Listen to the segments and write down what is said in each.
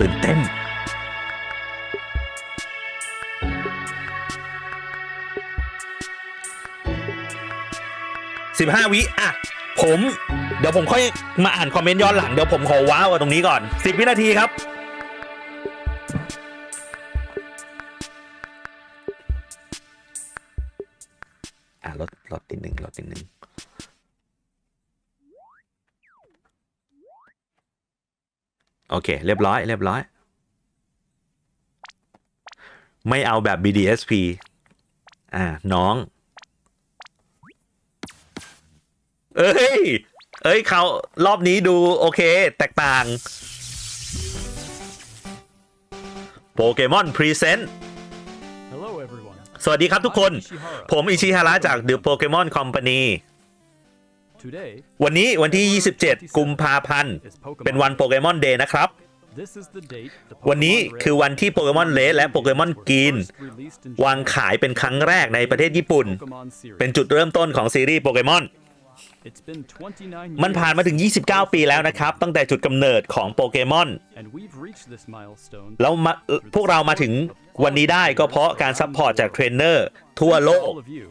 ตื่นเต้น สิบห้าวิอะ ผม เดี๋ยวผมค่อยมาอ่านคอมเมนต์ย้อนหลัง เดี๋ยวผมขอว้าวตรงนี้ก่อนสิบวินาทีครับ โอเค เรียบร้อย เรียบร้อย ไม่เอาแบบ BDSP อ่า น้อง เอ้ย เอ้ยเขารอบนี้ดูโอเค แตกต่างโปเกมอนพรีเซนต์ Hello, everyone. สวัสดีครับทุกคน I'm Ishihara. ผมอิชิฮาระจาก The Pokemon Company Today วันนี้วันที่ 27 กุมภาพันธ์ is Pokemon. เป็นวันโปเกมอนเดย์นะครับ This is the date the วันนี้ Pokemon Red คือวันที่โปเกมอนเลสและโปเกมอน were กรีน first released in วาง Japan ขายเป็นครั้งแรกในประเทศญี่ปุ่น Pokemon series. เป็นจุดเริ่มต้นของซีรีส์โปเกมอน It's been 29มันผ่านมาถึง years 29 ปีแล้วนะครับ ตั้งแต่จุดกำเนิดของโปเกมอน and we've reached this milestone แล้วมาพวกเรามาถึงวันนี้ได้ก็เพราะการซัพพอร์ตจากเทรนเนอร์ทั่วโล to ก all of you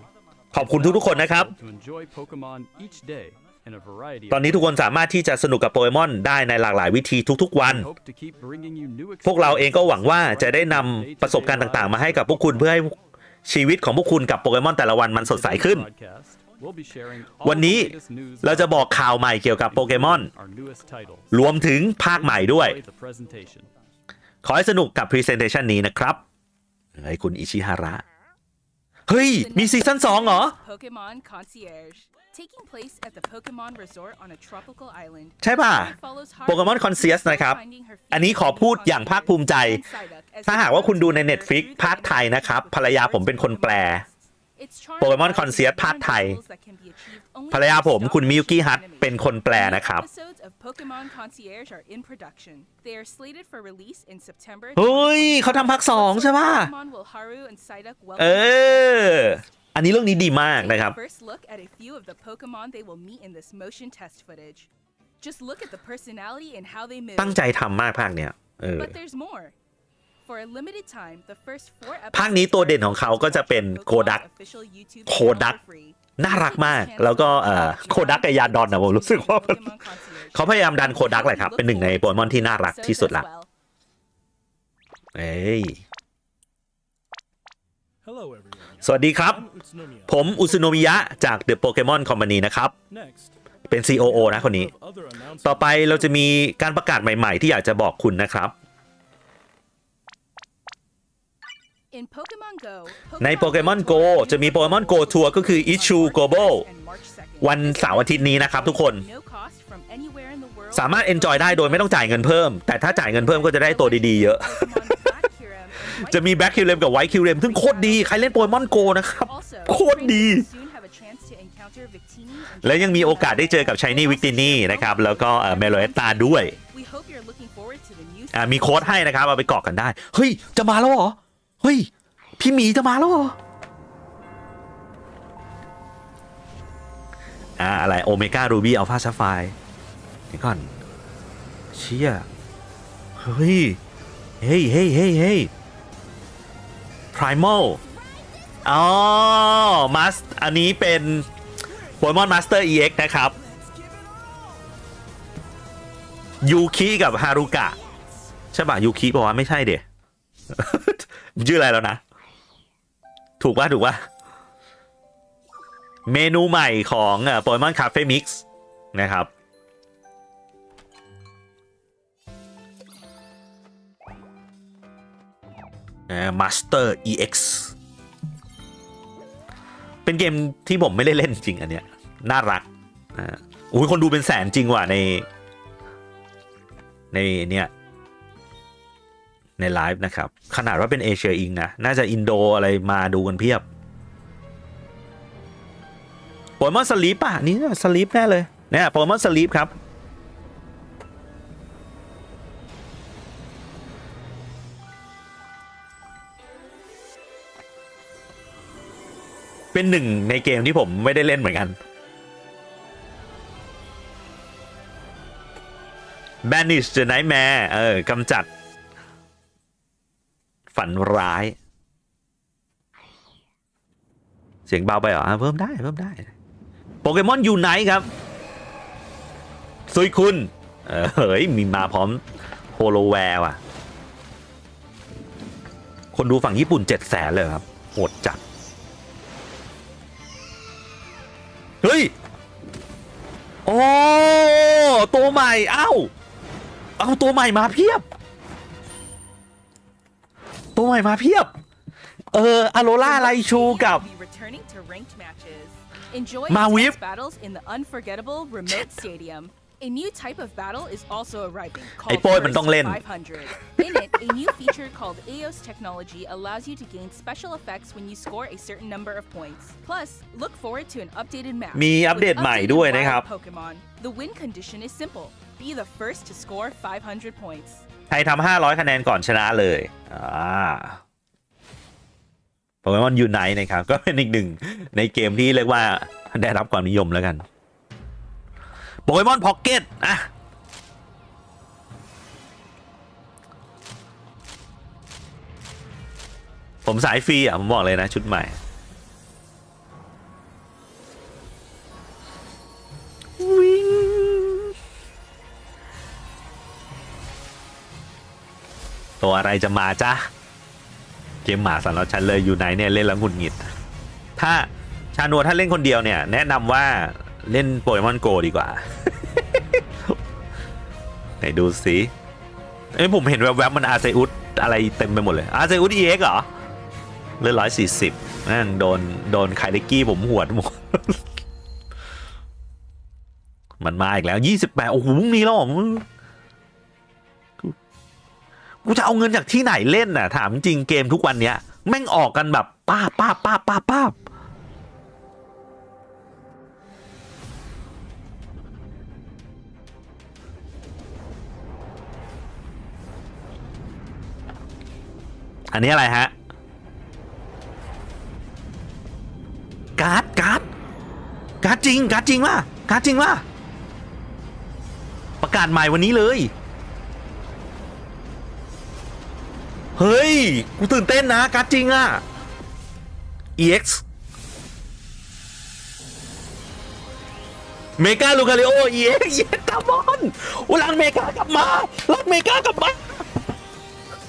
ขอบคุณทุกๆคนนะครับ to enjoy Pokemon each day in a variety ตอนนี้ทุกคนสามารถที่จะสนุกกับโปเกมอนได้ในหลากหลายวิธีทุกๆวัน of hope to keep bringing you new พวกเราเองก็หวังว่าจะได้นำประสบการณ์ต่างๆ มาให้กับพวกคุณเพื่อให้ชีวิตของพวกคุณกับโปเกมอนแต่ละวันมันสดใสขึ้น วันนี้เราจะบอกข่าวใหม่เกี่ยวกับโปเกมอน รวมถึงภาคใหม่ด้วย ขอให้สนุกกับ Presentation นี้นะครับไอ้ยคุณอิชิฮาระเฮ้ย มีซีซั่น2เหรอ Pokemon Concierge, taking place at the Pokemon Resort on a tropical island. ใช่ป่ะ It follows Haru Pokemon Concierge นะครับ finding her อันนี้ขอพูดอย่างภาคภูมิใจ and Psyduck as ถ้า they หากว่าคุณดูใน battle Netflix together ภาคไทยนะครับ ภรรยาผมเป็นคนแปล It's charmed Pokemon by Concierge the ภาคไทย goals that can be achieved only ภรรยาผม through คุณ stealth มิยุกิ missions ฮัต and enemies. เป็นคนแปล New นะครับ episodes of Pokemon Concierge are in production. They are slated for release in September. เฮ้ยเขาทำภาคสองใช่ป่ะ Pokemon will Haru and Psyduck welcome เอ their ออันนี้เรื่องนี้ดีมาก Take นะครับ a first look at a few of the Pokemon they will meet in this motion test footage. Just look at the personality and how they move. ตั้งใจทำมากภาคเนี้ยเออ ภาคนี้ตัวเด่นของเขาก็จะเป็นโคดักโคดักน่ารักมาก แล้วก็เอ่อโคดักกับยาดอนนะผมรู้สึกว่ามันเขาพยายามดันโคดักแหละครับ เป็นหนึ่งในโปเกมอนที่น่ารักที่สุดละเอ้ย Hello, everyone. สวัสดีครับ I'm Utsunomiya. ผมอุซุโนมิยะจาก The Pokemon Company นะครับ Next, เป็น COO นะคนนี้ of other announcements ต่อไปเราจะมีการประกาศใหม่ ๆ ที่อยากจะบอกคุณนะครับ In Pokemon Go, ใน Pokemon Go จะมี Pokemon Go Tour ก็คือ Issue Global วันเสาร์อาทิตย์นี้นะครับทุกคน สามารถ enjoy ได้โดยไม่ต้องจ่ายเงินเพิ่ม แต่ถ้าจ่ายเงินเพิ่มก็จะได้ตัวดีๆเยอะ จะมี Black Kyurem กับ White Kyurem ซึ่งโคตรดี ใครเล่น Pokemon Go นะครับ โคตรดี และยังมีโอกาสได้เจอกับ Shiny Victini นะครับ แล้วก็เมโลเอตาด้วยอ่ามีโค้ดให้นะครับเอาไปกรอกกันได้ เฮ้ย จะมาแล้วเหรอ เฮ้ย พี่หมีจะมาแล้วเหรออ่าอะไรโอเมก้ารูบี้อัลฟาซาไฟเดี๋ยวก่อน เชี่ย เฮ้ย เฮ้ยเฮ้ยเฮ้ยเฮ้ย primal อ๋อมัสอันนี้เป็นโปเกมอนมาสเตอร์ EX นะครับ ยูคิกับฮารุกะ ใช่ป่ะยูคิบอกว่าไม่ใช่เด็ ชื่ออะไรแล้วนะ ถูกป่ะถูกป่ะเมนูใหม่ของโปเกมอนคาเฟ่มิกซ์นะครับมาสเตอร์ EX เป็นเกมที่ผมไม่ได้เล่นจริงอันเนี้ย น่ารักอ่าอุ้ยคนดูเป็นแสนจริงว่ะใน ในเนี่ย ในไลฟ์นะครับ ขนาดว่าเป็นเอเชียอิงนะ น่าจะอินโดอะไรมาดูกันเพียบโปเกมอนสลีปอะ นี่สลีปแน่เลยเนี่ยโปเกมอนสลีปครับ เป็นหนึ่งในเกมที่ผมไม่ได้เล่นเหมือนกัน Banish the Nightmare เออกำจัด ฝันร้าย เสียงเบาไปเหรอเพิ่มได้เพิ่มได้ โปเกมอนยูไนครับซุยคุณ เออเฮ้ย มีมาพร้อมโฮโลแวร์ว่ะ คนดูฝั่งญี่ปุ่นเจ็ดแสนเลยครับ โหดจัด เฮ้ย โอ้ ตัวใหม่ เอ้า เอาตัวใหม่มาเพียบ ตัวใหม่มาเพียบ เอออโรล่าไลชูกับ Will be returning to ranked matches. Enjoy Ma intense whip. battles in the unforgettable remote stadium. A new type of battle is also arriving ไอ้ called โป้ยมัน Burst ต้องเล่น 500. In it, a new feature called Eos technology allows you to gain special effects when you score a certain number of points. Plus, look forward to an updated map. มีอัปเดต With ใหม่ updated ด้วย wild นะครับ Pokemon. The win condition is simple. Be the first to score 500 points. ใครทำ500คะแนนก่อนชนะเลยอ่าโปเกมอนยูไนนะครับ ก็เป็นอีกหนึ่งในเกมที่เรียกว่าได้รับความนิยมแล้วกันโปเกมอนพ็อกเก็ตอะผมสายฟรีอะ ผมบอกเลยนะ ชุดใหม่ ตัวอะไรจะมาจ้ะเกมหมาสำหรับฉันเลยอยู่ไหนเนี่ยเล่นแล้วหงุดหงิด ถ้าชานัวถ้าเล่นคนเดียวเนี่ย แนะนำว่าเล่นโปเกมอนโกดีกว่า ไหนดูสิเอ้ยผมเห็นแวบๆมันอาเซอุสอะไรเต็มไปหมดเลยอาเซอุสเอ็กเหรอเลือดร้อยสี่สิบนั่นโดนโดนไคเดกี้ผมหวดหมดมันมาอีกแล้วยี่สิบแปดโอ้โหพรุ่งนี้แล้วเหรอ กูจะเอาเงินจากที่ไหนเล่นน่ะ ถามจริงเกมทุกวันเนี้ยแม่งออกกันแบบป้าป้าป้าป้าป้าอันนี้อะไรฮะ การ์ดการ์ดการ์ดจริงการ์ดจริงว่ะการ์ดจริงว่ะประกาศใหม่วันนี้เลย กูตื่นเต้นนะการ์ดจริงอะ EX เมกาลูคาริโอ EX EX กลับมอนอ้ลังเมกากลับมาลังเมกากลับมา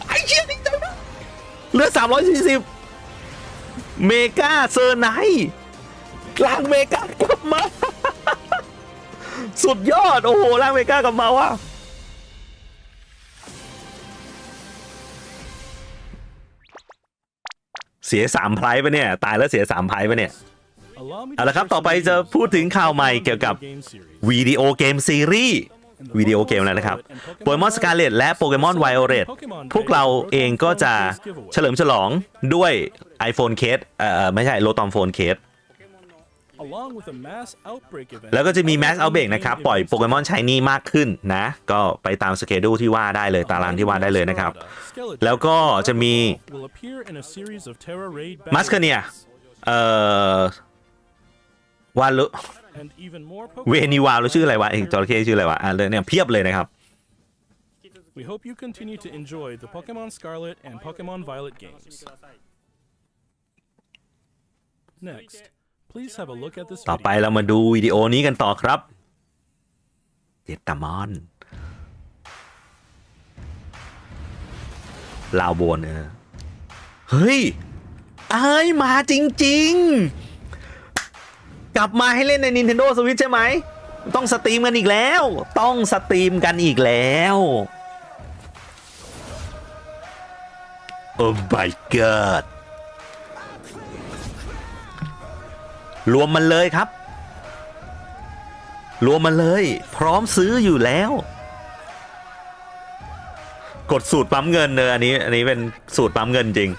ไอ้เชี่ยนี่จังนะเหลือ340เมกาเซอร์ไนท์ลังเมกากลับมา สุดยอด โอ้โหลังเมกากลับมาว่ะ เสียสามไพรส์ปะเนี่ย ตายแล้วเสียสามไพรส์ปะเนี่ย เอาละครับ ต่อไปจะพูดถึงข่าวใหม่เกี่ยวกับวิดีโอเกมซีรีส์วิดีโอเกมแล้วนะครับโปเกมอนสกาเลตและโปเกมอนไวโอเรตพวกเราเองก็จะเฉลิมฉลองด้วย iPhone Case เอ่อไม่ใช่โลตอมโฟนเคส แล้วก็จะมี Mass Outbreak นะครับ ปล่อยโปเกมอนชายนี่มากขึ้นนะ ก็ไปตามสเกดูที่ว่าได้เลย ตารางที่ว่าได้เลยนะครับ แล้วก็จะมีมัสคเนียเอ่อวาลุเวนิวาลชื่ออะไรวะไอ้จระเข้ชื่ออะไรวะอะเลยเนี่ยเพียบเลยนะครับ We hope you continue to enjoy the Pokemon Scarlet and Pokemon Violet games. Next, please have a look at this ต่อไป video. เรามาดูวิดีโอนี้กันต่อครับ เจตามอน ลาวโบนเออ เฮ้ยเอ้ยมาจริง ๆ กลับมาให้เล่นใน Nintendo Switch ใช่ไหม ต้องสตรีมกันอีกแล้ว ต้องสตรีมกันอีกแล้ว โอ้ my god รวมมันเลยครับ รวมมันเลย พร้อมซื้ออยู่แล้ว กดสูตรปั๊มเงินเนอะอันนี้อันนี้เป็นสูตรปั๊มเงินจริง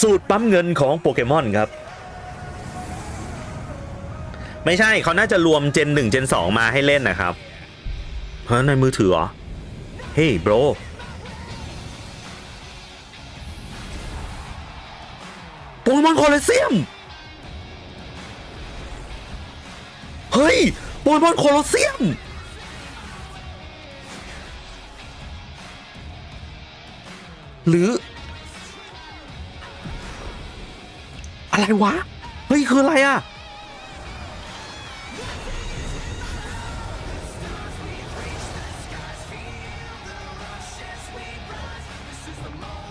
สูตรปั๊มเงินของโปเกมอนครับ ไม่ใช่เขาน่าจะรวมเจน1เจน2 มาให้เล่นนะครับเฮ้ยในมือถือเหรอ เฮ้ยโบร โคลอเซียม เฮ้ยโปเกมอนโคลอเซียม หรือ อะไรวะ เฮ้ย คืออะไรอะ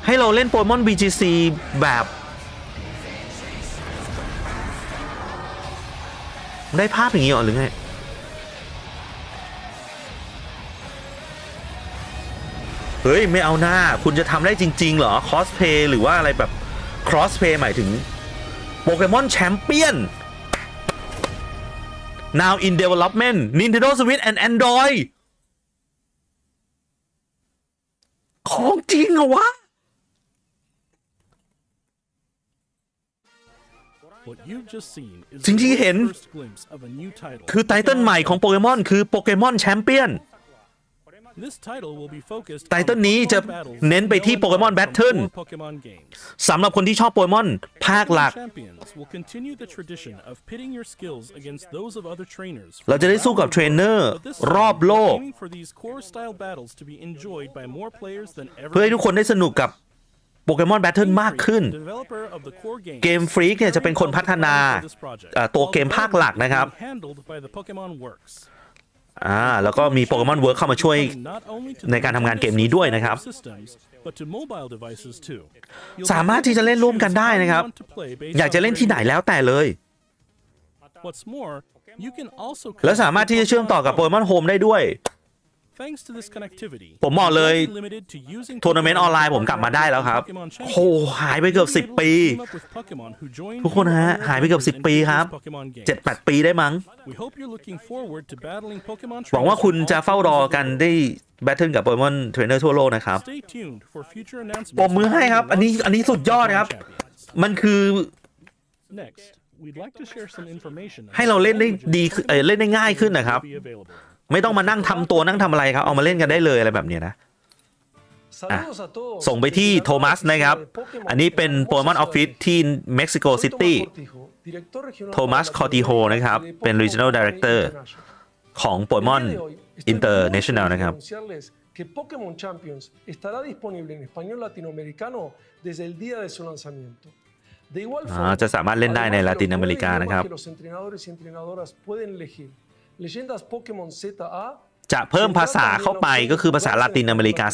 ให้เราเล่นโปเกมอน BGC แบบ ได้ภาพอย่างนี้เหรอหรือไงเฮ้ย ไม่เอาหน้า คุณจะทำได้จริง ๆ เหรอคอสเพย์หรือว่าอะไรแบบครอสเพย์หมายถึงโปเกมอนแชมเปี้ยน now in development Nintendo Switch and Android ของจริงเหรอวะ สิ่งที่ the เห็น first glimpse of a new title. คือไตเติลใหม่ของโปเกมอนคือโปเกมอนแชมเปี้ยน This title will be focused ไตเติ้ล on นี้ Pokemon จะ battles เน้นไปที่ known Pokemon from Battle four Pokemon games. สำหรับคนที่ชอบโปเกมอนภาคหลัก Pokemon Champions will continue the tradition of pitting your skills against those of other trainers. เราจะได้สู้กับเทรนเนอร์ But this รอบ time, โล we're ก aiming for these core style battles to be enjoyed by more players than ever เพื่อให้ทุกคนได้สนุกกับ โปเกมอนแบทเทิลมากขึ้น The developer of the core games เกมฟรีกเนี่ยจะเป็นคนพัฒนา for this project, เอ่อตัวเกมภาคหลักนะครับ being handled by the Pokemon Works. อ่าแล้วก็มีโปเกมอนเวิร์กเข้ามาช่วย Not only to ในการทำงานเกมนี้ด้วยนะครับ systems, but to mobile devices too. สามารถที่จะเล่นร่วมกันได้นะครับ อยากจะเล่นที่ไหนแล้วแต่เลย What's more, you can also และสามารถที่จะเชื่อมต่อกับโปเกมอนโฮมได้ด้วย ผมบอกเลย you won't be limited to using ทัวร์นาเมนต์ออนไลน์ผมกลับมาได้แล้วครับ Pokemon โหหายไปเกือบ10 ปี Team up with Pokemon who join ทุกคนฮะ your หายไปเกือบ and 10 ปีครับ previous Pokemon games. 7-8 ปีได้มั้ง We hope you're looking forward to battling Pokemon หวังว่า trainers คุณ from จะ all เฝ้ารอ corners of กัน the world. ได้แบทเทิลกับโปเกมอนเทรนเนอร์ทั่วโลกนะครับ Stay tuned for future announcements. ปมมือให้ครับ อันนี้อันนี้สุดยอดครับ Champions. มันคือ Next, we'd like to share some information on ให้เราเล่นได้ดีขึ้นเอ่อเล่นได้ง่ายขึ้นนะครับ be available. ไม่ต้องมานั่งทำตัวนั่งทำอะไรครับ เอามาเล่นกันได้เลยอะไรแบบเนี้ยนะอะส่ส่งงไปไปที่ที่โทโทมัมัสสนะนะคครัรับบอัอันนนี้นี้เป็เป็นนโปเกมอนออฟฟิศที่เม็กซิโกซิโตตี้ตี้โทโทมัมัสสคคออติติโฮโฮนะนะคครัรับบเป็เป็นน Regional Regional Director Director ของโปเกมอน International International นะนะคครัรับบ que Pokémon Champions estará disponible en español latinoamericano desde el día de su lanzamiento. De igual อ่า forma, จะสามารถเล่นได้ใน además de ลา los ตินอเม nueve ริกา idiomas นะครับ que los entrenadores y entrenadoras pueden elegir, Leyendas Pokémon ZA จะเพิ่มภาษาเข้าไปก็คือภาษาลาตินอเมริกา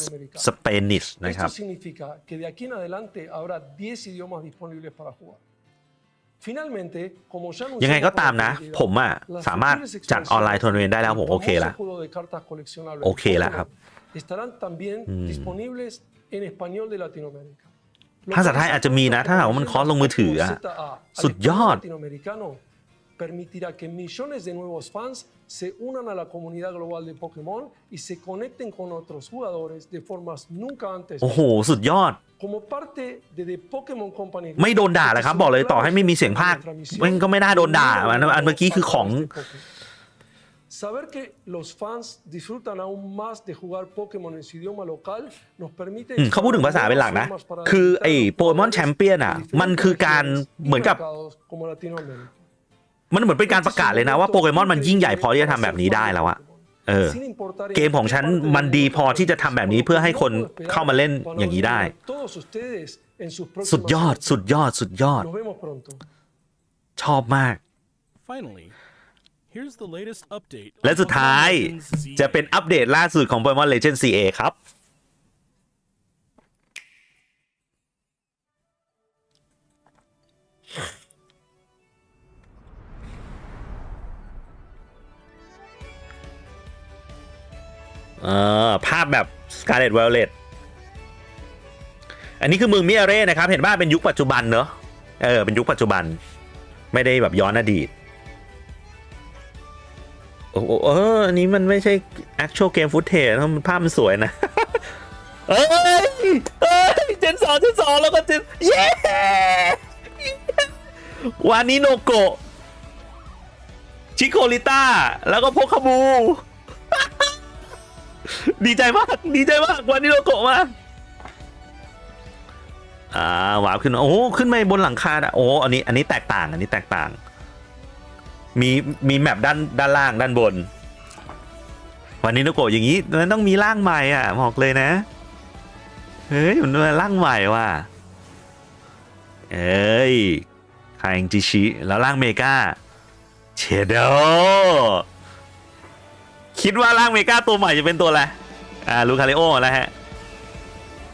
สเปนิชนะครับ Esto significa que de aquí en adelante habrá 10 idiomas disponibles para jugar. Finalmente, como ya ยังไง anunciamos ก็ตาม con นะ anterioridad, ผมอะ las สามารถ futuras จัดออนไลน์ทัวร์นาเมนต์ได้แล้วผมโอเค famoso ละ juego de cartas coleccionables โอเคละครับ Pokémon estarán también disponibles en español de Latinoamérica. ภาษาไทยอาจจะมีนะ ถ้าหากว่ามันคอร์สลงมือถืออะสุดยอด latinoamericano permitirá que millones de nuevos fans se unan a la comunidad global de Pokémon y se conecten con otros jugadores de formas nunca antes โอ้โห สุดยอด como parte de The Pokémon Company ไม่โดนด่าเลยครับ บอกเลยต่อให้ไม่มีเสียงภาคมันก็ไม่น่าโดนด่าอันอันเมื่อกี้คือของ Saber que los fans disfrutan aún más de jugar Pokémon en su idioma local nos permite อืมเขาพูดถึงภาษาเป็นหลักนะ คือไอ้โปเกมอนแชมเปี้ยนอ่ะ มันคือการเหมือนกับ como Latinoamérica. มันเหมือนเป็นการประกาศเลยนะว่าโปเกมอนมันยิ่งใหญ่พอที่จะทำแบบนี้ได้แล้วอะเออ เกมของฉันมันดีพอที่จะทำแบบนี้เพื่อให้คนเข้ามาเล่นอย่างนี้ได้ สุดยอดสุดยอดสุดยอด Nos vemos pronto. ชอบมาก Finally, here's the latest update. และ on สุดท้าย Pokemon Legends Z. จะเป็นอัปเดตล่าสุดของ Pokemon Legend CA ครับ เออภาพแบบ Scarlet Violet อันนี้คือเมืองมิอาเร่นะครับ เห็นว่าเป็นยุคปัจจุบันเนอะเออ เป็นยุคปัจจุบัน ไม่ได้แบบย้อนอดีต โอ้โหเอออันนี้มันไม่ใช่ actual game footage นะมันภาพมันสวยนะ เอ้ย เอ้ย เจนสองเจนสองแล้วก็เจน เย้วานิโนโกะ ชิโคลิต้า แล้วก็โพคาบู ดีใจมาก ดีใจมากวานิโนโกะมา อ่าวาร์ปขึ้น โอ้ ขึ้นไปบนหลังคาอะโอ้ อันนี้ อันนี้แตกต่าง อันนี้แตกต่าง มี มีแมปด้าน ด้านล่าง ด้านบน วันนี้นโกะอย่างนี้ มันต้องมีร่างใหม่อะบอกเลยนะ เฮ้ย มันเป็นร่างใหม่ว่ะ เอ้ยคาเองจิชิ แล้วร่างเมกาเชโด คิดว่าร่างเมกาตัวใหม่จะเป็นตัวอะไร อ่าลูคาริโอแล้วฮะ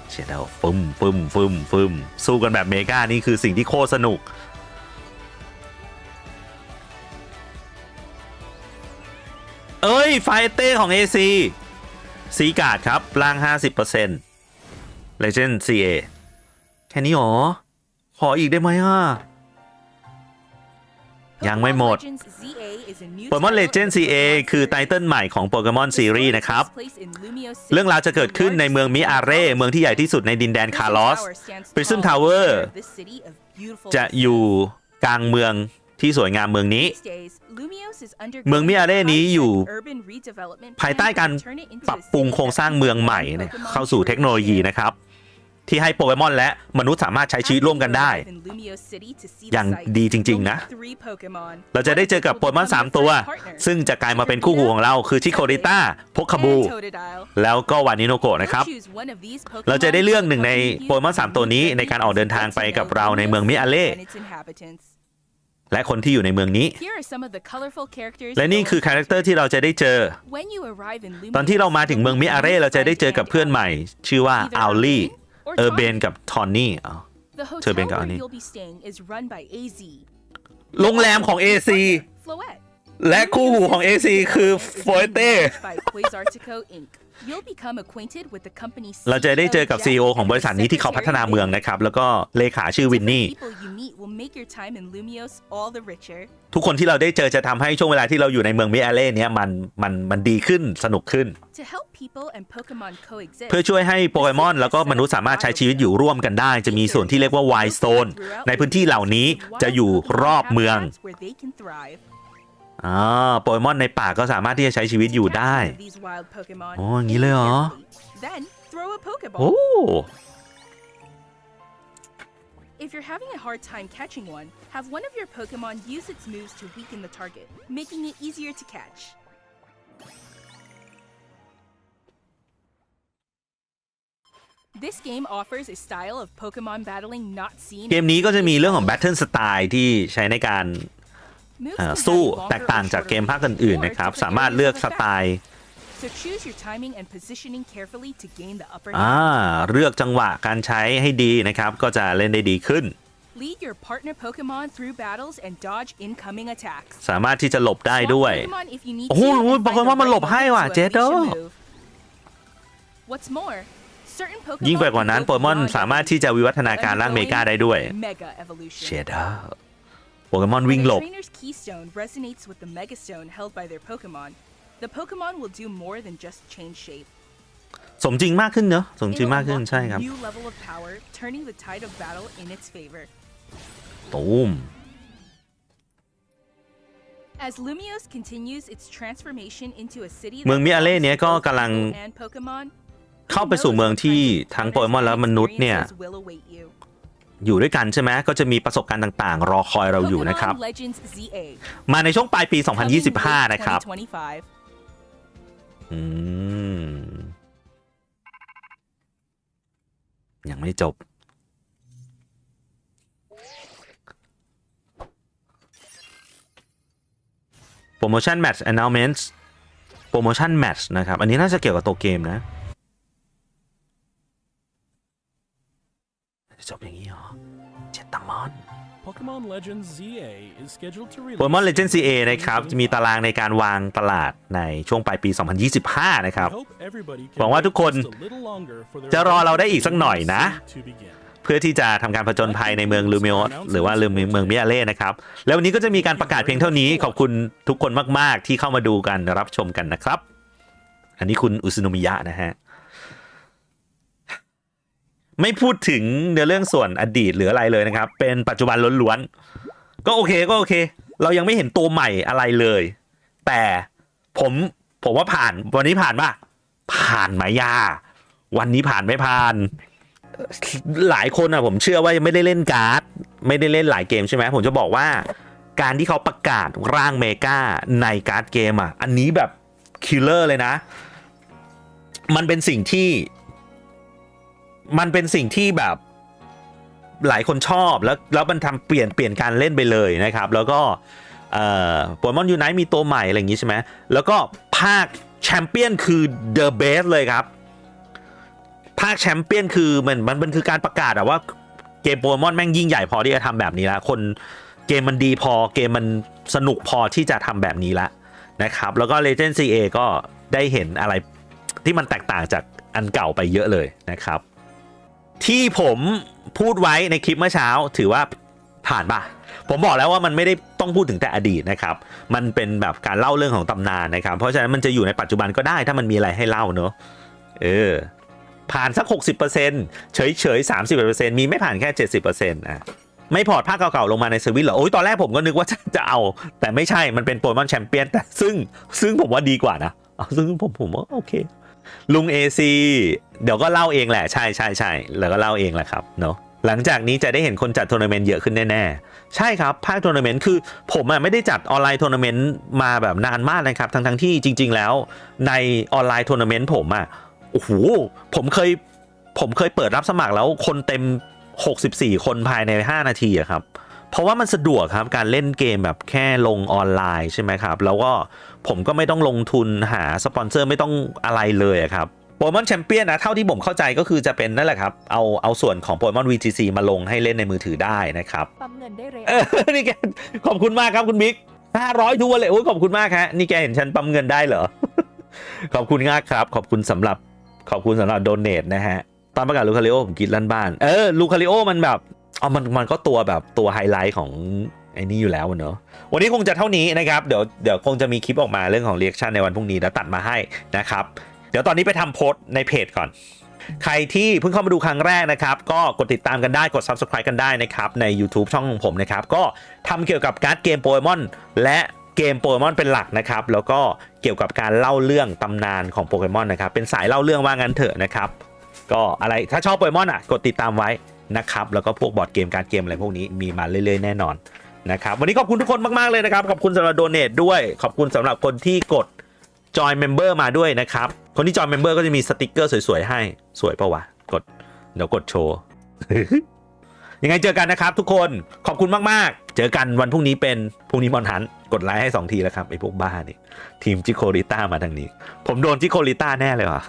เชโดฟึมฟึมฟึมฟึมสู้กันแบบเมกานี่คือสิ่งที่โคตรสนุก เอ้ย ไฟเต้ของ AC ซีกาดครับล่าง 50% Legend CA แค่นี้หรอ ขออีกได้ไหมอะ ยังไม่หมด Legends ZA is a new โปเกมอน title Legend in the CA Pokemon คือ series. ไตเติลใหม่ของโปเกมอน The ซีรี story ส์นะครับ takes place in Lumio City, เรื่องราวจะเกิดขึ้นในเมืองมิอาเร่ เมืองที่ใหญ่ที่สุดในดินแดนคาร์ลอส Prism Tower จะอยู่กลางเมืองที่สวยงามเมืองนี้ เมืองมิอาเร่นี้อยู่ ภายใต้การปรับปรุงโครงสร้างเมืองใหม่นะเข้าสู่เทคโนโลยีนะครับ ที่ให้โปเกมอนและมนุษย์สามารถใช้ชีวิตร่วมกันได้ อย่างดีจริง ๆ นะ เราจะได้เจอกับโปเกมอน 3 ตัว ซึ่งจะกลายมาเป็นคู่หูของเรา คือชิโคริต้าพกคาบู แล้วก็วานิโนโกะนะครับ เราจะได้เลือกหนึ่งในโปเกมอน 3 ตัวนี้ในการออกเดินทางไปกับเราในเมืองมิอาเล่และคนที่อยู่ในเมืองนี้ และนี่คือคาแรคเตอร์ที่เราจะได้เจอ ตอนที่เรามาถึงเมืองมิอาเร่เราจะได้เจอกับเพื่อนใหม่ ชื่อว่าอัลลี่ เออร์เบนกับทอนนี่อ๋อเธอเป็นกับอันนี้โรงแรมของ AC และคู่หูของ AC คือโฟเต้ เราจะได้เจอกับ CEO ของบริษัทนี้ที่เขาพัฒนาเมืองนะครับ แล้วก็เลขาชื่อวินนี่ ทุกคนที่เราได้เจอจะทำให้ช่วงเวลาที่เราอยู่ในเมืองมิอาเล่เนี้ยมันมันมันดีขึ้นสนุกขึ้น เพื่อช่วยให้โปเกมอนแล้วก็มนุษย์สามารถใช้ชีวิตอยู่ร่วมกันได้ จะมีส่วนที่เรียกว่า Wild Zone ในพื้นที่เหล่านี้จะอยู่รอบเมือง อ่าโปเกมอนในป่าก็สามารถที่จะใช้ชีวิตอยู่ได้โอ้อย่างนี้เลยเหรอโอ้ If you're having a hard time catching one, have one of your Pokemon use its moves to weaken the target, making it easier to catch. This game offers a style of Pokemon battling not seen เกมนี้ก็จะมีเรื่องของ Battle Style ที่ใช้ในการ สู้ have longer แตกต่าง or จาก shorter เกมภาคอื่น or ๆนะครับ different สามารถเลือก areas ส of ไต effect. ล์ So choose your timing and positioning carefully to gain the upper อ่า hand. เลือกจังหวะการใช้ให้ดีนะครับ ก็จะเล่นได้ดีขึ้น Lead your partner Pokemon through battles and dodge incoming attacks. สามารถที่จะหลบได้ด้วย Swap Pokemon if you need โอ้โห to, and find the โปเกมอนมันหลบ right ให้ moment ว่ะ to เจโด unleash a move. What's more, certain Pokemon ยิ่งไปกว่านั้น can โป go เกมอน beyond สามารถที่จะวิวัฒนาการร่างเมกาได้ด้วย Mega evolution. เชดเดอร์ โปเกมอนวิ่ง When หล a บ trainer's keystone resonates with the Mega Stone held by their Pokemon, the Pokemon will do more than just change shape. สมจริงมากขึ้นเนอะสมจริง It'll มากขึ้น unlock ใช่ครับ a new level of power, turning the tide of battle in its favor. ตูม As Lumios continues its transformation into a city เมืองมิอาเล่เนี้ยก็กำลัง and Pokemon, เข้าไปสู่เมืองที่ทั้งโปเกมอนและมนุษย์เนี่ย experiences will await you. อยู่ด้วยกันใช่ไหมก็จะมีประสบการณ์ต่างๆ รอคอยเราอยู่นะครับ Pokemon Legends ZA มาในช่วงปลายปี coming late 2025 นะครับ 2025. อืมยังไม่จบ โปรโมชั่นแมตช์ announcements โปรโมชั่นแมตช์นะครับ อันนี้น่าจะเกี่ยวกับตัวเกมนะ จบอย่างนี้เหรอเจ ตามอน Pokemon Legends ZA is scheduled to release. โปเกมอน Legend CA นะครับ จะมีตารางในการวางตลาดในช่วงปลายปี 2025 นะครับ We hope everybody can หวังว่าทุกคน wait just a little longer for their จะรอเราได้อีกสักหน่อยนะ to begin. เพื่อที่จะทำการผจญภัยในเมืองลูมิโอสหรือว่าเมืองเมืองมิอาเล่นะครับ แล้ววันนี้ก็จะมีการประกาศเพียงเท่านี้ ขอบคุณทุกคนมาก ๆ ที่เข้ามาดูกันรับชมกันนะครับ อันนี้คุณอุซุโนมิยะนะฮะ ไม่พูดถึงเนื้อเรื่องส่วนอดีตหรืออะไรเลยนะครับ เป็นปัจจุบันล้วนๆก็โอเคก็โอเค เรายังไม่เห็นตัวใหม่อะไรเลย แต่ผมผมว่าผ่านวันนี้ผ่านป่ะผ่านไหมยา วันนี้ผ่านไม่ผ่าน หลายคนอะผมเชื่อว่าไม่ได้เล่นการ์ด ไม่ได้เล่นหลายเกมใช่ไหมผมจะบอกว่า การที่เขาประกาศร่างเมกาในการ์ดเกมอะอันนี้แบบคิลเลอร์เลยนะ มันเป็นสิ่งที่ มันเป็นสิ่งที่แบบหลายคนชอบแล้วแล้วมันทำเปลี่ยนเปลี่ยนการเล่นไปเลยนะครับ แล้วก็เอ่อโปเกมอนยูไนมีตัวใหม่อะไรอย่างงี้ใช่ไหมแล้วก็ภาคแชมเปี้ยนคือ The Best เลยครับ ภาคแชมเปี้ยนคือมันมันมันคือการประกาศอะว่าเกมโปเกมอนแม่งยิ่งใหญ่พอที่จะทำแบบนี้ละคนเกมมันดีพอเกมมันสนุกพอที่จะทำแบบนี้ละนะครับ แล้วก็ Legend CA ก็ได้เห็นอะไรที่มันแตกต่างจากอันเก่าไปเยอะเลยนะครับ ที่ผมพูดไว้ในคลิปเมื่อเช้า ถือว่าผ่านป่ะผมบอกแล้วว่ามันไม่ได้ต้องพูดถึงแต่อดีตนะครับ มันเป็นแบบการเล่าเรื่องของตำนานนะครับ เพราะฉะนั้นมันจะอยู่ในปัจจุบันก็ได้ถ้ามันมีอะไรให้เล่าเนอะเออ ผ่านสัก 60%เฉยเฉยๆ30%มีไม่ผ่านแค่ 70%อะไม่พอร์ตภาคเก่าๆลงมาในสวิตเหรอ โอ้ยตอนแรกผมก็นึกว่าจะเอา แต่ไม่ใช่มันเป็นโปเกมอนแชมเปี้ยนแต่ซึ่งซึ่งผมว่าดีกว่านะซึ่งผมผมว่าโอเค ลุง AC เดี๋ยวก็เล่าเองแหละใช่ใช่ใช่แล้วก็เล่าเองแหละครับเนาะหลังจากนี้จะได้เห็นคนจัดทัวร์นาเมนต์เยอะขึ้นแน่ๆ ใช่ครับ ภาคทัวร์นาเมนต์คือผมอะไม่ได้จัดออนไลน์ทัวร์นาเมนต์มาแบบนานมากนะครับ ทั้งๆที่จริง ๆ แล้ว ในออนไลน์ทัวร์นาเมนต์ผมอะโอ้โหผมเคยผมเคยเปิดรับสมัครแล้วคนเต็ม 64 คนภายใน 5 นาทีอะครับ เพราะว่ามันสะดวกครับการเล่นเกมแบบแค่ลงออนไลน์ใช่ไหมครับ แล้วก็ผมก็ไม่ต้องลงทุนหาสปอนเซอร์ไม่ต้องอะไรเลยอะครับโปเกมอนแชมเปี้ยนนะเท่าที่ผมเข้าใจก็คือจะเป็นนั่นแหละครับ เอาเอาส่วนของโปเกมอน VGC มาลงให้เล่นในมือถือได้นะครับปั๊มเงินได้เร็วเออนี่แกขอบคุณมากครับคุณบิ๊กห้าร้อยทัวร์เลยโอ้ยขอบคุณมากฮะนี่แกเห็นฉันปั๊มเงินได้เหรอขอบคุณมากครับ ขอบคุณสำหรับขอบคุณสำหรับโดเนทนะฮะตอนประกาศลูคาริโอผมกินลั่นบ้าน เออลูคาริโอมันแบบ เอมันมันก็ตัวแบบตัวไฮไลท์ของไอ้นี่อยู่แล้วเนอะวันนี้คงจะเท่านี้นะครับเดี๋ยวเดี๋ยวคงจะมีคลิปออกมาเรื่องของเรียกชันในวันพรุ่งนี้แล้วตัดมาให้นะครับ เดี๋ยวตอนนี้ไปทำโพสต์ในเพจก่อน ใครที่เพิ่งเข้ามาดูครั้งแรกนะครับ ก็กดติดตามกันได้กด subscribe กันได้นะครับใน YouTube ช่องของผมนะครับ ก็ทำเกี่ยวกับการ์ดเกมโปเกมอนและเกมโปเกมอนเป็นหลักนะครับ แล้วก็เกี่ยวกับการเล่าเรื่องตำนานของโปเกมอนนะครับเป็นสายเล่าเรื่องว่างั้นเถอะนะครับ ก็อะไรถ้าชอบโปเกมอนอะกดติดตามไว้ นะครับ แล้วก็พวกบอร์ดเกมการ์ดเกมอะไรพวกนี้มีมาเรื่อยๆ แน่นอนนะครับ วันนี้ขอบคุณทุกคนมาก ๆ เลยนะครับ ขอบคุณสำหรับโดเนทด้วย ขอบคุณสำหรับคนที่กดจอยเมมเบอร์มาด้วยนะครับ คนที่จอยเมมเบอร์ก็จะมีสติกเกอร์สวย ๆ ให้ สวยปะวะ กด เดี๋ยวกดโชว์ ยังไงเจอกันนะครับทุกคน ขอบคุณมาก ๆ เจอกันวันพรุ่งนี้เป็นพรุ่งนี้มอนหัน กดไลค์ให้ 2 ทีแล้วครับไอ้พวกบ้านี่ทีมจิโคริต้ามาทางนี้ ผมโดนจิโคริต้าแน่เลยว่ะ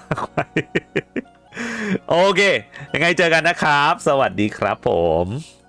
โอเค ยังไงเจอกันนะครับ สวัสดีครับผม